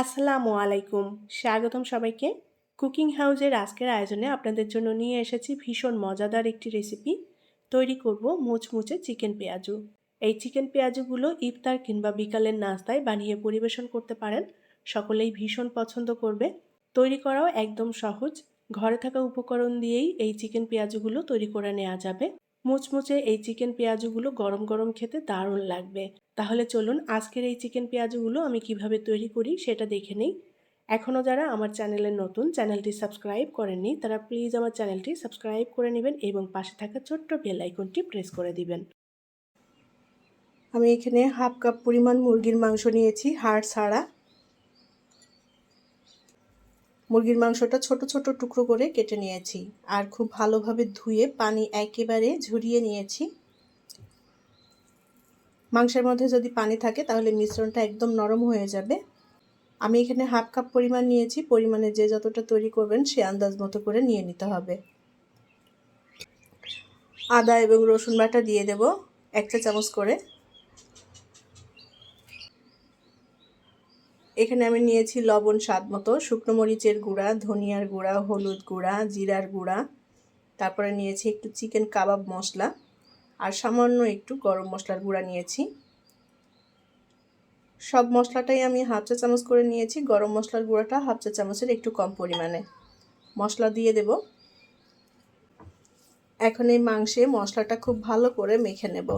আসসালামু আলাইকুম। স্বাগতম সবাইকে। কুকিং হাউজের আজকের আয়োজনে আপনাদের জন্য নিয়ে এসেছি ভীষণ মজাদার একটি রেসিপি। তৈরি করব মুচমুচে চিকেন পেঁয়াজু। এই চিকেন পেঁয়াজুগুলো ইফতার কিংবা বিকালের নাস্তায় বানিয়ে পরিবেশন করতে পারেন। সকলেই ভীষণ পছন্দ করবে। তৈরি করাও একদম সহজ। ঘরে থাকা উপকরণ দিয়েই এই চিকেন পেঁয়াজুগুলো তৈরি করে নেওয়া যাবে। মুচমুচে এই চিকেন পেঁয়াজুগুলো গরম গরম খেতে দারুণ লাগবে। তাহলে চলুন আজকের এই চিকেন পেঁয়াজুগুলো আমি কীভাবে তৈরি করি সেটা দেখে নিই। এখনও যারা আমার চ্যানেলে নতুন, চ্যানেলটি সাবস্ক্রাইব করেননি, তারা প্লিজ আমার চ্যানেলটি সাবস্ক্রাইব করে নেবেন এবং পাশে থাকা ছোট্ট বেল আইকনটি প্রেস করে দিবেন। আমি এখানে হাফ কাপ পরিমাণ মুরগির মাংস নিয়েছি, হাড় ছাড়া। মুরগির মাংসটা ছোট ছোট টুকরো করে কেটে নিয়েছি আর খুব ভালোভাবে ধুয়ে পানি একেবারে ঝরিয়ে নিয়েছি। মাংসের মধ্যে যদি পানি থাকে তাহলে মিশ্রণটা একদম নরম হয়ে যাবে। আমি এখানে হাফ কাপ পরিমাণ নিয়েছি, পরিমাণে যে যতটা তৈরি করবেন সে আন্দাজ মতো করে নিয়ে নিতে হবে। আদা এবং রসুন বাটা দিয়ে দেব, এক চা চামচ করে। এখানে আমি নিয়েছি লবণ স্বাদ মতো, শুকনো মরিচের গুঁড়া, ধনিয়ার গুঁড়া, হলুদ গুঁড়া, জিরার গুঁড়া। তারপরে নিয়েছি একটু চিকেন কাবাব মশলা আর সামান্য একটু গরম মশলার গুঁড়া নিয়েছি। সব মশলাটাই আমি হাফ চা চামচ করে নিয়েছি, গরম মশলার গুঁড়াটা হাফ চা চামচের একটু কম পরিমাণে। মশলা দিয়ে দেব। এখন এই মাংসে মশলাটা খুব ভালো করে মেখে নেব।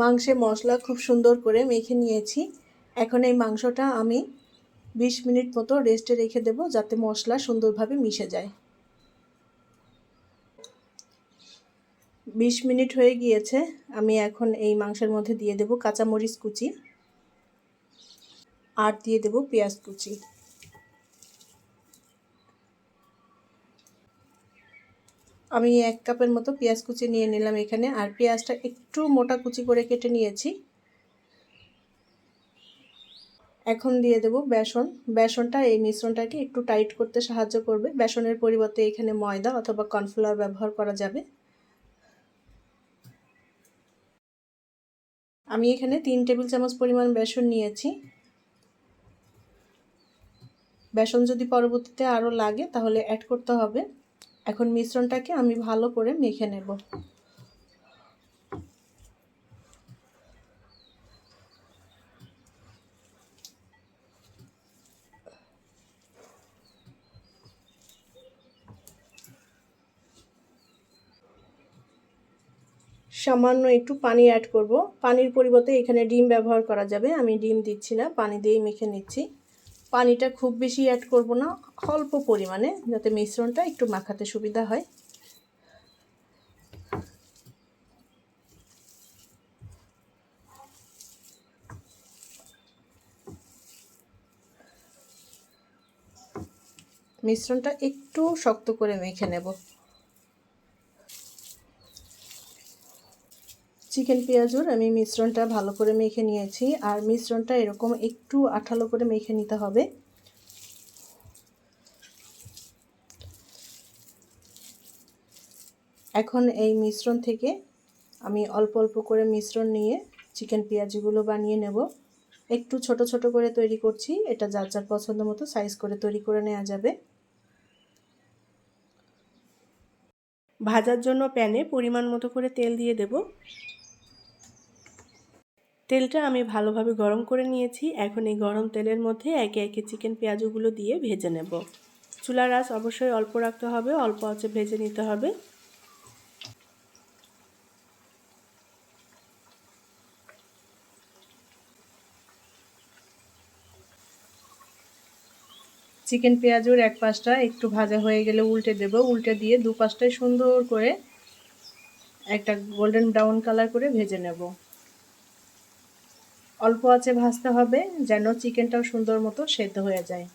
মাংসে মশলা খুব সুন্দর করে মেখে নিয়েছি। এখন এই মাংসটা আমি বিশ মিনিট মতো রেস্টে রেখে দেব যাতে মশলা সুন্দরভাবে মিশে যায়। বিশ মিনিট হয়ে গিয়েছে, আমি এখন এই মাংসের মধ্যে দিয়ে দেব কাঁচামরিচ কুচি আর দিয়ে দেব পেঁয়াজ কুচি। আমি এক কাপের মতো পেঁয়াজ কুচি নিয়ে নিলাম এখানে, আর পেঁয়াজটা একটু মোটা কুচি করে কেটে নিয়েছি। এখন দিয়ে দেব বেসন। বেসনটা এই মিশ্রণটাকে একটু টাইট করতে সাহায্য করবে। বেসনের পরিবর্তে এখানে ময়দা অথবা কর্নফ্লাওয়ার ব্যবহার করা যাবে। আমি এখানে তিন টেবিল চামচ পরিমাণ বেসন নিয়েছি। বেসন যদি পরবর্তীতে আরও লাগে তাহলে অ্যাড করতে হবে। এখন মিশ্রণটাকে আমি ভালো করে মেখে নেব। সামান্য একটু পানি অ্যাড করব। পানির পরিবর্তে এখানে ডিম ব্যবহার করা যাবে। আমি ডিম দিচ্ছি না, পানি দিয়েই মেখে নিচ্ছি। পানিটা খুব বেশি অ্যাড করব না, অল্প পরিমাণে যাতে মিশ্রণটা একটু মাখাতে সুবিধা হয়। মিশ্রণটা একটু শক্ত করে মেখে নেব। চিকেন পেঁয়াজুর আমি মিশ্রণটা ভালো করে মেখে নিয়েছি। আর মিশ্রণটা এরকম একটু আঠালো করে মেখে নিতে হবে। এখন এই মিশ্রণ থেকে আমি অল্প অল্প করে মিশ্রণ নিয়ে চিকেন পেঁয়াজিগুলো বানিয়ে নেব। একটু ছোট ছোট করে তৈরি করছি। এটা যার যার পছন্দ মতো সাইজ করে তৈরি করে নেওয়া যাবে। ভাজার জন্য প্যানে পরিমাণ মতো করে তেল দিয়ে দেব। তেলটা আমি ভালোভাবে গরম করে নিয়েছি। এখন এই গরম তেলের মধ্যে একে একে চিকেন পেঁয়াজগুলো দিয়ে ভেজে নেব। চুলার আঁচ অবশ্যই অল্প রাখতে হবে, অল্প আঁচে ভেজে নিতে হবে। চিকেন পেঁয়াজুর এক পাশটা একটু ভাজা হয়ে গেলে উল্টে দেব। উল্টে দিয়ে দু পাশটায় সুন্দর করে একটা গোল্ডেন ব্রাউন কালার করে ভেজে নেব। অল্প আছে ভাজতে হবে যেন চিকেনটাও সুন্দর মতো সেদ্ধ হয়ে যায়।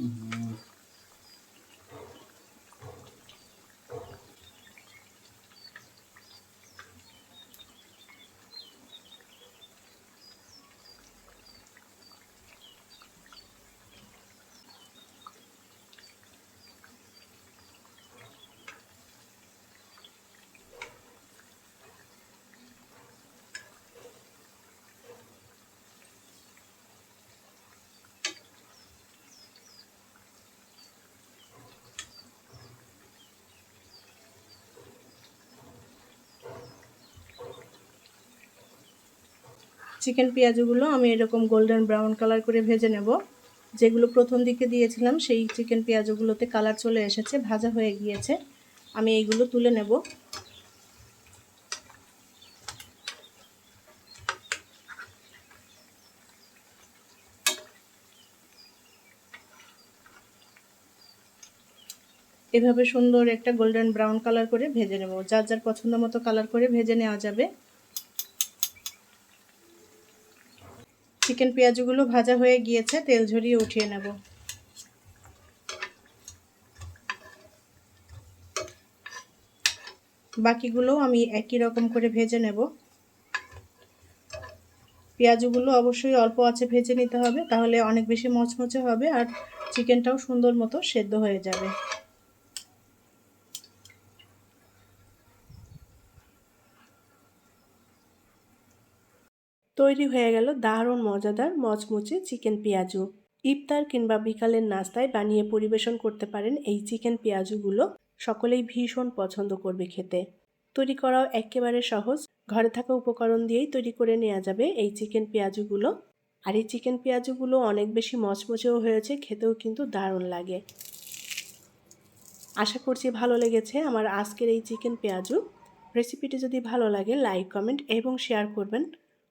Uhum. চিকেন পেঁয়াজগুলো আমি এরকম গোল্ডেন ব্রাউন কালার করে ভেজে নেব। যেগুলো প্রথম দিকে দিয়েছিলাম, সেই চিকেন পেঁয়াজগুলোতে কালার চলে এসেছে, ভাজা হয়ে গিয়েছে। আমি এইগুলো তুলে নেব। এভাবে সুন্দর একটা গোল্ডেন ব্রাউন কালার করে ভেজে নেব। যার যার পছন্দ মতো কালার করে ভেজে নেওয়া যাবে। চিকেন পেঁয়াজগুলো ভাজা হয়ে গিয়েছে, তেল ঝরিয়ে উঠিয়ে নেব। বাকিগুলো আমি একই রকম করে ভেজে নেব। পেঁয়াজগুলো অবশ্যই অল্প আছে ভেজে নিতে হবে, তাহলে অনেক বেশি মচমচে হবে আর চিকেনটাও সুন্দর মতো সেদ্ধ হয়ে যাবে। তৈরি হয়ে গেল দারুণ মজাদার মচমচে চিকেন পেঁয়াজু। ইফতার কিংবা বিকালের নাস্তায় বানিয়ে পরিবেশন করতে পারেন এই চিকেন পেঁয়াজুগুলো। সকলেই ভীষণ পছন্দ করবে খেতে। তৈরি করাও একেবারে সহজ। ঘরে থাকা উপকরণ দিয়েই তৈরি করে নেওয়া যাবে এই চিকেন পেঁয়াজুগুলো। আর এই চিকেন পেঁয়াজুগুলো অনেক বেশি মচমচেও হয়েছে, খেতেও কিন্তু দারুণ লাগে। আশা করছি ভালো লেগেছে আমার আজকের এই চিকেন পেঁয়াজু। রেসিপিটি যদি ভালো লাগে, লাইক, কমেন্ট এবং শেয়ার করবেন।